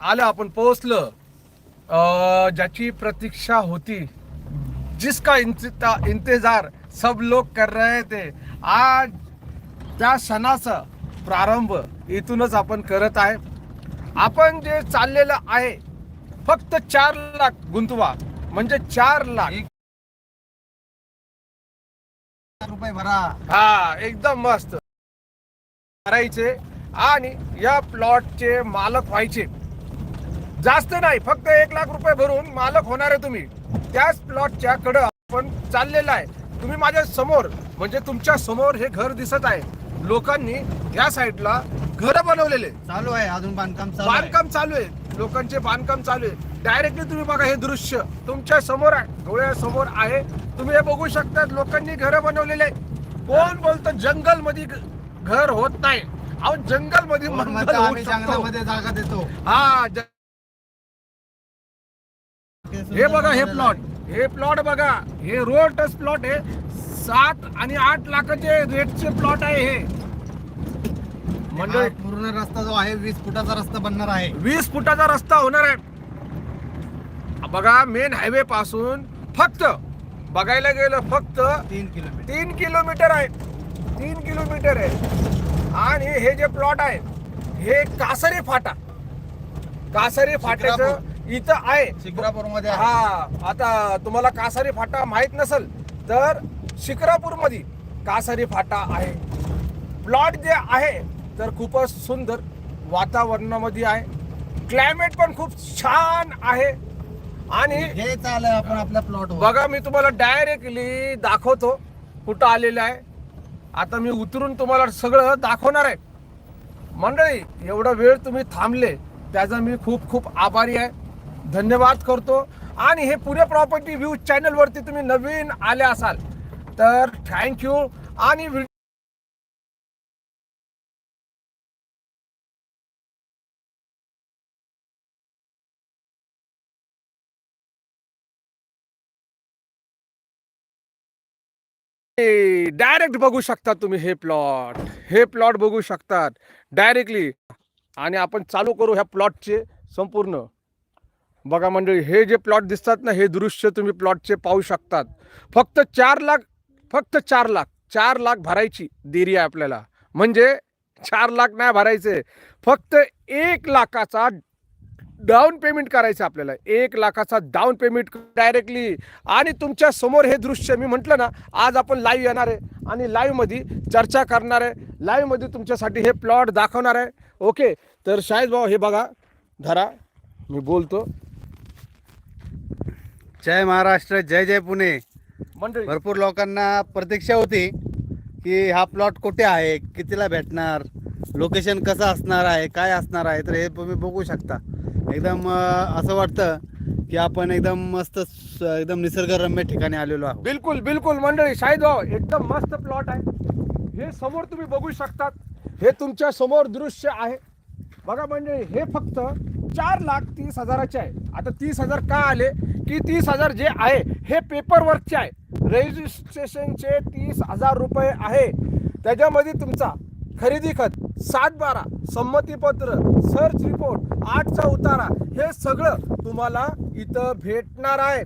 आलं आपण पोहोचलं. अं, ज्याची प्रतीक्षा होती जिसका इंतजा- इंतजार सब लोग कर रहे थे आज त्या क्षणाचा प्रारंभ इथूनच आपण करत आहे. आपण जे चाललेलं आहे फक्त चार लाख गुंतवा म्हणजे चार लाख. रुपये भरा. हा एकदम मस्त. करायचे आणि या प्लॉटचे मालक व्हायचे. जास्त नाही फक्त एक लाख रुपये भरून मालक होणार आहे तुम्ही. त्याच प्लॉटच्या कडं आपण चाललेलं आहे. तुम्ही माझ्यासमोर म्हणजे तुमच्यासमोर हे घर दिसत आहे. लोकांनी या साईडला घर बनवलेले. चालू आहे अजून बांधकाम. बांधकाम चालू आहे. लोकांचे बांधकाम चालू आहे. डायरेक्टली तुम्ही बघा हे दृश्य. तुमच्यासमोर आहे डोळ्यासमोर आहे. तुम्ही हे बघू शकता लोकांनी घर बनवलेले. कोण बोलतं जंगलमध्ये घर होत नाही. अहो जंगलमध्ये जागा देतो. हा हे बघा हे प्लॉट हे प्लॉट बघा. हे रोडच प्लॉट आहे. सात आणि आठ लाखाचे रेटचे प्लॉट आहे हे. मंडळ मंडळी पूर्ण रस्ता जो आहे वीस फुटाचा रस्ता बनणार आहे. वीस फुटाचा रस्ता होणार आहे. बघा मेन हायवे पासून फक्त बघायला गेलं फक्त तीन किलोमीटर. तीन किलोमीटर आहे. तीन किलोमीटर आहे. आणि हे जे प्लॉट आहे हे कासरी फाटा. कासरी फाट्याचं इथं आहे. शिक्रापूरमध्ये. हा आता तुम्हाला कासारी फाटा माहीत नसेल तर शिक्रापूरमध्ये कासारी फाटा आहे. प्लॉट जे आहे तर खूपच सुंदर वातावरणामध्ये आहे. क्लायमेट पण खूप छान आहे. आणि हे आपण आपल्या प्लॉट बघा मी तुम्हाला डायरेक्टली दाखवतो कुठं आलेलं आहे. आता मी उतरून तुम्हाला सगळं दाखवणार आहे. मंडळी एवढा वेळ तुम्ही थांबले त्याचा मी खूप खूप आभारी आहे. धन्यवाद करतो. आणि हे पुणे प्रॉपर्टी व्ह्यू चॅनलवरती तुम्ही नवीन आले असाल तर थँक्यू आणि डायरेक्ट बघू शकता तुम्ही हे प्लॉट हे प्लॉट बघू शकतात डायरेक्टली आणि आपण चालू करू ह्या प्लॉटचे संपूर्ण. बघा मंडळी हे जे प्लॉट दिसतात ना हे दृश्य तुम्ही प्लॉटचे पाहू शकतात. फक्त चार लाख फक्त चार लाख चार लाख भरायची देरी आहे आपल्याला. म्हणजे चार लाख नाही भरायचे. फक्त एक लाखाचा डाऊन पेमेंट करायचं आपल्याला. एक लाखाचा डाऊन पेमेंट डायरेक्टली आणि तुमच्यासमोर हे दृश्य मी म्हटलं ना आज आपण लाईव्ह येणार आहे. आणि लाईव्हमध्ये चर्चा करणार आहे. लाईव्हमध्ये तुमच्यासाठी हे प्लॉट दाखवणार आहे. ओके तर शाहीद भाऊ हे बघा. धरा. मी बोलतो. जय महाराष्ट्र जय जय पुणे. मंडळी. भरपूर लोकांना प्रतीक्षा होती की हा प्लॉट कुठे आहे कितीला भेटणार लोकेशन कसं असणार आहे काय असणार आहे तर हे तुम्ही बघू शकता. एकदम असं वाटतं की आपण एकदम मस्त एकदम निसर्गरम्य ठिकाणी आलेलो आहोत. बिलकुल बिलकुल मंडळी. शाहीद भाऊ एकदम मस्त प्लॉट आहे. हे समोर तुम्ही बघू शकतात. हे तुमच्यासमोर दृश्य आहे. बघा मंडळी हे फक्त चार लाख तीस हजाराचे आहे. आता तीस हजार का आले? की तीस हजार जे आहे हे पेपर वर्कचे आहे रजिस्ट्रेशनचे तीस हजार रुपये आहे. त्याच्यामध्ये तुमचा खरेदी खत सात बारा संमतीपत्र सर्च रिपोर्ट आठचा उतारा हे सगळं तुम्हाला इथं भेटणार आहे.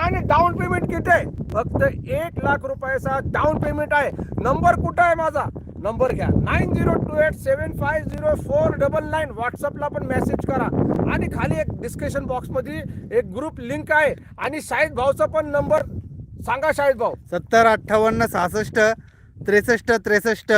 आणि डाऊन पेमेंट किती आहे? फक्त एक लाख रुपयाचा डाऊन पेमेंट आहे. नंबर कुठं आहे माझा? नंबर घ्या nine zero two eight seven five zero four double nine व्हॉट्सअपला पण मेसेज करा आणि खाली एक डिस्कशन बॉक्समध्ये एक ग्रुप लिंक आहे आणि शाहिद भाऊचा पण नंबर सांगा शाहिद भाऊ सत्तर अठ्ठावन्न सहासष्ट त्रेसष्ट त्रेसष्ट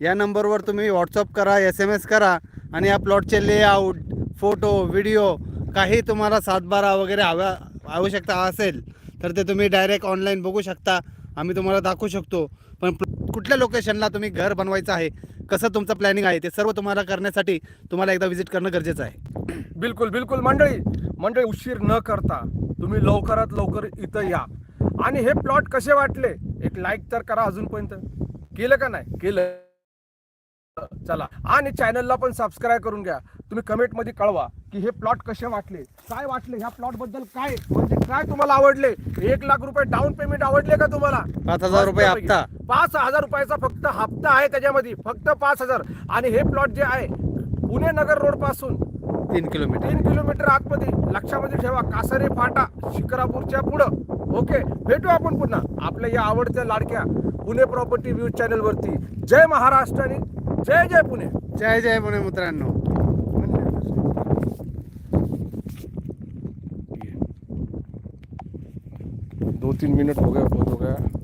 या नंबरवर तुम्ही व्हॉट्सअप करा एस एम एस करा आणि या प्लॉटचे लेआउट फोटो व्हिडिओ काही तुम्हाला सातबारा वगैरे हव्या आवश्यकता असेल तर ते तुम्ही डायरेक्ट ऑनलाईन बघू शकता आम्ही तुम्हाला दाखवू शकतो. पण कुठल्या लोकेशनला तुम्ही घर बनवायचं आहे? कसं तुमचं प्लॅनिंग आहे? ते सर्व तुम्हाला करण्यासाठी तुम्हाला एकदा व्हिजिट करणं गरजेचं आहे. बिलकुल बिलकुल. मंडळी मंडळी उशीर न करता तुम्ही लवकरात लवकर इथं या. आणि हे प्लॉट कसे वाटले? एक लाईक तर करा अजूनपर्यंत. केलं का नाही? केलं. चला. आणि चॅनलला पण सबस्क्राईब करून घ्या. तुम्ही कमेंटमध्ये कळवा की हे प्लॉट कसे वाटले. काय वाटले? ह्या प्लॉटबद्दल काय? म्हणजे काय तुम्हाला आवडले? एक लाख रुपये डाऊन पेमेंट आवडले का तुम्हाला? पाच हजार रुपये. हप्ता. पाच हजार रुपयाचा फक्त हप्ता आहे त्याच्यामध्ये. फक्त पाच हजार. आणि हे प्लॉट जे आहे पुणे नगर रोडपासून तीन किलोमीटर तीन किलोमीटर आतमध्ये. लक्षामध्ये ठेवा कासारे फाटा शिक्रापूरच्या पुढं. ओके भेटू आपण पुन्हा आपल्या या आवडत्या लाडक्या पुणे प्रॉपर्टी न्यूज चॅनल वरती. जय महाराष्ट्र आणि जय जय पुणे. जय जय पुणे मित्रांनो. दो तीन मिनट हो गया बहुत हो गया।